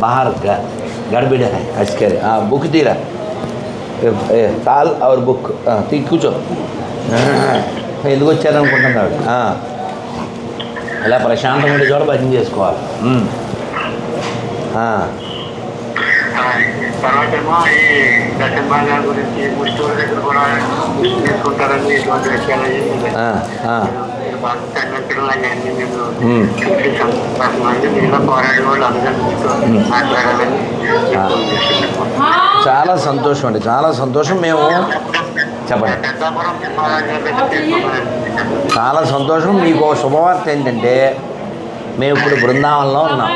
बाहर ग- गड़बड़ है इसके हाँ बुक दी रहा ఏ, ఏ, తాల్ అవర్ బుక్ ఆ, తీ కూర్చో ఎందుకు వచ్చారనుకుంటుంది ఆవిడ ఆ. ఇలా ప్రశాంతంగా ఉండే చోట భజన చేసుకోవాలి ఉమ్. ఆ, తర్వాత ఏమో ఈ దర్శన భాగాల గురించి ముష్టి దగ్గర కూడా ముష్టి తీసుకుంటారని ఇటువంటి విషయాలు మేము మీలో పోరాడే వాళ్ళు అందరూ మీతో మాట్లాడాలని చాలా సంతోషం అండి చాలా సంతోషం. మేము చెప్పండి. చాలా సంతోషం. మీకు శుభవార్త ఏంటంటే మేము ఇప్పుడు బృందావనంలో ఉన్నాం.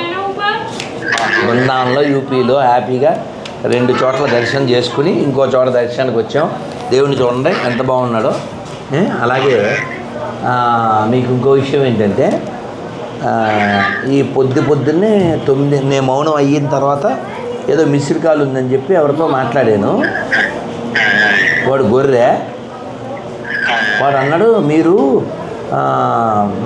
బృందావనంలో యూపీలో హ్యాపీగా రెండు చోట్ల దర్శనం చేసుకుని ఇంకో చోట దర్శనానికి వచ్చాం. దేవుని చూడండి ఎంత బాగున్నాడో. అలాగే మీకు ఇంకో విషయం ఏంటంటే ఈ పొద్దు పొద్దున్నే తొమ్మిది నేను మౌనం అయిన తర్వాత ఏదో మిస్డ్ కాల్ ఉందని చెప్పి ఎవరితో మాట్లాడాను. వాడు గొర్రె. వాడు అన్నాడు మీరు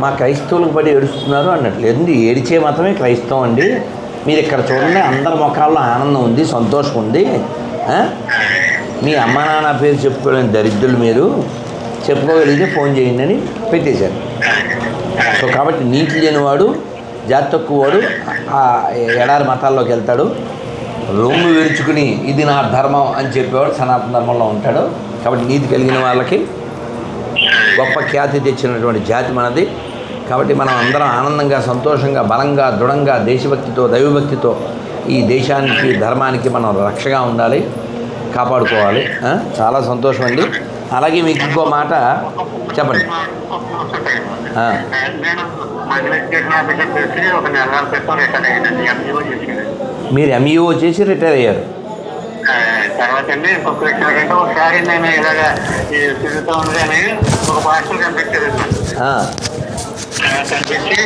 మా క్రైస్తవులకు పడి ఏడుస్తున్నారు అన్నట్లు. ఎందుకు? ఏడిచే మాత్రమే క్రైస్తవం అండి. మీరు ఇక్కడ చూడండి అందరి ముఖాల్లో ఆనందం ఉంది సంతోషం ఉంది. మీ అమ్మ నాన్న పేరు చెప్పుకోలేని దరిద్రులు మీరు. చెప్పుకోగలిగితే ఫోన్ చేయండి అని పెట్టేశారు. సో కాబట్టి నీతి లేనివాడు జాతి తక్కువవాడు ఆ ఎడారి మతాల్లోకి వెళ్తాడు. రొమ్ము విరుచుకుని ఇది నా ధర్మం అని చెప్పేవాడు సనాతన ధర్మంలో ఉంటాడు. కాబట్టి నీతి కలిగిన వాళ్ళకి గొప్ప ఖ్యాతి తెచ్చినటువంటి జాతి మనది. కాబట్టి మనం అందరం ఆనందంగా సంతోషంగా బలంగా దృఢంగా దేశభక్తితో దైవభక్తితో ఈ దేశానికి ధర్మానికి మనం రక్షగా ఉండాలి కాపాడుకోవాలి. చాలా సంతోషం అండి. అలాగే మీకు ఇంకో మాట చెప్పండి. ఒక మీరు ఎంఈఓ చేసి రిటైర్ అయ్యారు. తర్వాత అండి ఇంకొక విషయం ఏంటంటే ఒకసారి నేను ఇలాగ తిరుగుతూ ఉండగానే ఒక పార్సల్ కనిపించేది ఆ. కనిపించి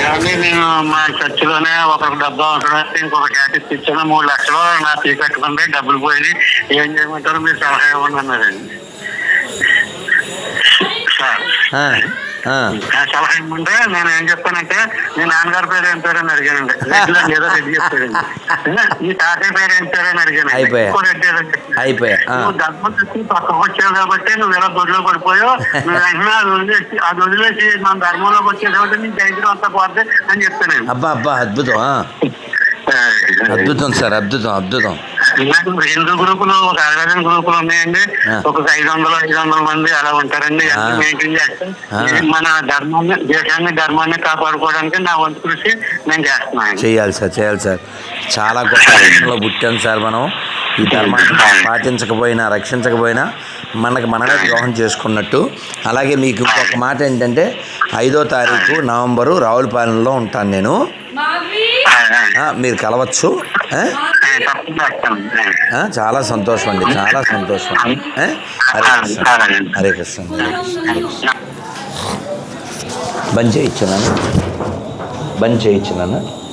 ఏమండి నేను మా చర్చిలోనే ఒకరికి డబ్బా అవసరం ఇంకొక క్యాటిస్ ఇచ్చాను మూడు లక్షలు నా కట్టుకుంటే డబ్బులు పోయి ఏం చేయమంటారు మీరు సలహా ఇవ్వండి అన్నారండి. సార్ ఆ. ఆ. ఆ సలహా ఇమ్మంటే నేను ఏం చెప్పానంటే మీ నాన్నగారి పేరు ఏం పేరు అని అడిగానండి రెడ్డిలో ఏదో రెడ్డి చెప్పాడండి ఈ తాతయ్య పేరు ఏం పేరు అని అడిగాను అయిపోయా. ఇంకో రెడ్డి ఏదో చెప్పాడు. అయిపోయా ఆ. నువ్వు డబ్బు తెచ్చి పక్కకు వచ్చావు కాబట్టి నువ్వు ఎలా గొడ్లో పడిపోయావు నువ్వు వెంటనే అది వదిలేసి అది వదిలేసి మన ధర్మంలోకి వచ్చేది కాబట్టి నీ దరిద్రం అంతా పోద్ది అని చెప్తానండి అబ్బా అబ్బా అద్భుతం ఆ. అద్భుతం సార్ అద్భుతం అద్భుతం ఇలాంటి హిందూ గ్రూపులు? ఒక అరడజన్ గ్రూపులు ఉన్నాయండి. ఒక్కొక్క ఐదు వందలు ఐదు వందల మంది అలా ఉంటారండి. మెయింటైన్ చేస్తే. మన ధర్మాన్ని దేశాన్ని ధర్మాన్ని కాపాడుకోవడానికి నా వంతు కృషి నేను చేస్తున్నాను. చేయాలి సార్ చేయాలి సార్. చాలా గొప్ప దేశంలో పుట్టాం సార్ మనం. ఈ ధర్మాన్ని పాటించకపోయినా రక్షించకపోయినా మనకు మనమే ద్రోహం చేసుకున్నట్టు. అలాగే మీకు ఇంకొక మాట ఏంటంటే ఐదో తారీఖు నవంబరు రావులపాలెంలో ఉంటాను నేను. మీరు కలవచ్చు ఆ? చాలా సంతోషం అండి చాలా సంతోషం. అండి హరే కృష్ణ. హరే కృష్ణ హరే కృష్ణ హరే కృష్ణ. బంద్ చేయించున్నాను? బంద్ చేయించున్నాను?